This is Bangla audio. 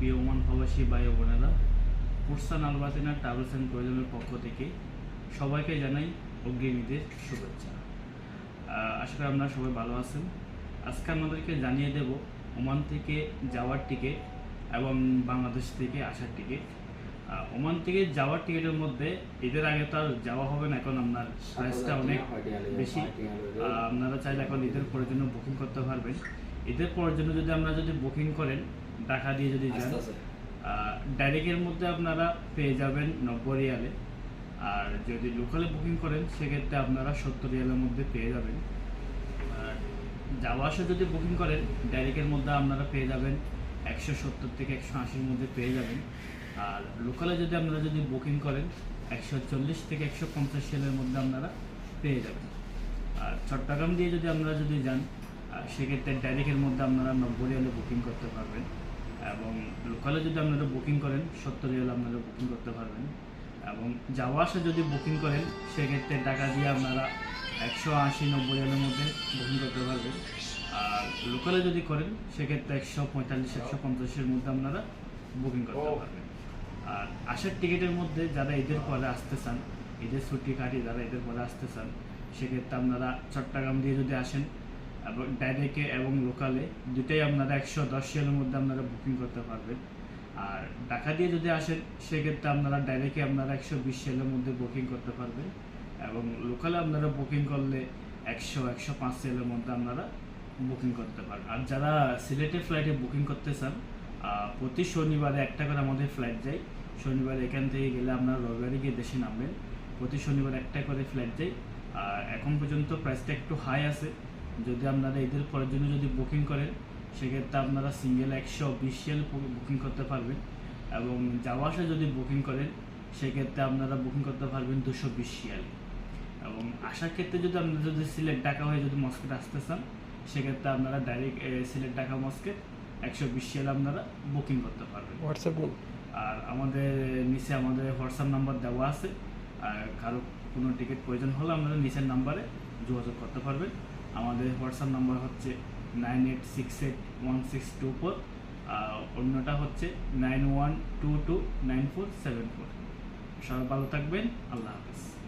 প্রিয় ওমান প্রবাসী ভাই ও বোনেরা পুরসান আলবাতিনা ট্রাভেলস অ্যান্ড ট্যুরিজমের পক্ষ থেকে সবাইকে জানাই অগ্রিম ঈদের শুভেচ্ছা। আশা করি আপনারা সবাই ভালো আছেন। আজকে আমাদেরকে জানিয়ে দেব ওমান থেকে যাওয়ার টিকিট এবং বাংলাদেশ থেকে আসার টিকিট। ওমান থেকে যাওয়ার টিকিটের মধ্যে ঈদের আগে তো আর যাওয়া হবে না এখন আপনার প্রাইসটা অনেক বেশি। আপনারা চাইলে এখন ঈদের পরের জন্য বুকিং করতে পারবেন। ঈদের পরের জন্য যদি আমরা যদি বুকিং করেন টাকা দিয়ে যদি যান ডাইরেক্টের মধ্যে আপনারা পেয়ে যাবেন নব্বই রিয়ালে। আর যদি লোকালে বুকিং করেন সেক্ষেত্রে আপনারা সত্তর রিয়ালের মধ্যে পেয়ে যাবেন। আর যাওয়া আসা যদি বুকিং করেন ডাইরেক্টের মধ্যে আপনারা পেয়ে যাবেন একশো সত্তর থেকে একশো আশির মধ্যে পেয়ে যাবেন। আর লোকালে যদি আপনারা যদি বুকিং করেন একশো চল্লিশ থেকে একশো পঞ্চাশ রিয়ালের মধ্যে আপনারা পেয়ে যাবেন। আর চট্টগ্রাম দিয়ে যদি আপনারা যদি যান সেক্ষেত্রে ডাইরেক্টের মধ্যে আপনারা নব্বই রিয়ালে বুকিং করতে পারবেন। এবং লোকালে যদি আপনারা বুকিং করেন সত্তর রিয়াল আপনারা বুকিং করতে পারবেন। এবং যাওয়া আসা যদি বুকিং করেন সেক্ষেত্রে টাকা দিয়ে আপনারা একশো আশি নব্বই রিয়ালের মধ্যে বুকিং করতে পারবেন। আর লোকালে যদি করেন সেক্ষেত্রে একশো পঁয়তাল্লিশ একশো পঞ্চাশের মধ্যে আপনারা বুকিং করতে পারবেন। আর আসার টিকিটের মধ্যে যারা ঈদের পরে আসতে চান ঈদের ছুটি কাটিয়ে যারা ঈদের পরে আসতে চান সেক্ষেত্রে আপনারা চট্টগ্রাম দিয়ে যদি আসেন এবং ডাইরেক্টে এবং লোকালে দুটোই আপনারা একশো দশ রিয়ালের মধ্যে আপনারা বুকিং করতে পারবেন। আর ঢাকা দিয়ে যদি আসেন, সেক্ষেত্রে আপনারা ডাইরেক্টে আপনারা একশো বিশ রিয়ালের মধ্যে বুকিং করতে পারবেন। এবং লোকালে আপনারা বুকিং করলে একশো একশো পাঁচ রিয়ালের মধ্যে আপনারা বুকিং করতে পারবেন। আর যারা সিলেটের ফ্লাইটে বুকিং করতে চান প্রতি শনিবারে একটা করে আমাদের ফ্লাইট যায়। শনিবার এখান থেকে গেলে আপনারা রবিবারে গিয়ে দেশে নামবেন। প্রতি শনিবার একটা করে ফ্লাইট যায়। এখন পর্যন্ত প্রাইসটা একটু হাই আছে। যদি আপনারা এদের পরের জন্য যদি বুকিং করেন সেক্ষেত্রে আপনারা সিঙ্গেল একশো বিশ রিয়াল বুকিং করতে পারবেন। এবং যাওয়া আসা যদি বুকিং করেন সেক্ষেত্রে আপনারা বুকিং করতে পারবেন দুশো বিশ রিয়াল এবং আসার ক্ষেত্রে যদি আপনারা যদি সিলেট ঢাকা হয়ে যদি মস্কেট আসতে চান সেক্ষেত্রে আপনারা ডাইরেক্ট সিলেট ঢাকা মস্কেট একশো বিশ রিয়াল আপনারা বুকিং করতে পারবেন। হোয়াটসঅ্যাপ আর আমাদের নিচে আমাদের হোয়াটসঅ্যাপ নাম্বার দেওয়া আছে। আর কারও কোনো টিকিট প্রয়োজন হলে আপনারা নিচের নাম্বারে যোগাযোগ করতে পারবেন। আমাদের হোয়াটসঅ্যাপ নম্বর হচ্ছে nine eight six eight one six two four অন্যটা হচ্ছে nine one two two nine four seven four সবাই ভালো থাকবেন, আল্লাহ হাফিজ।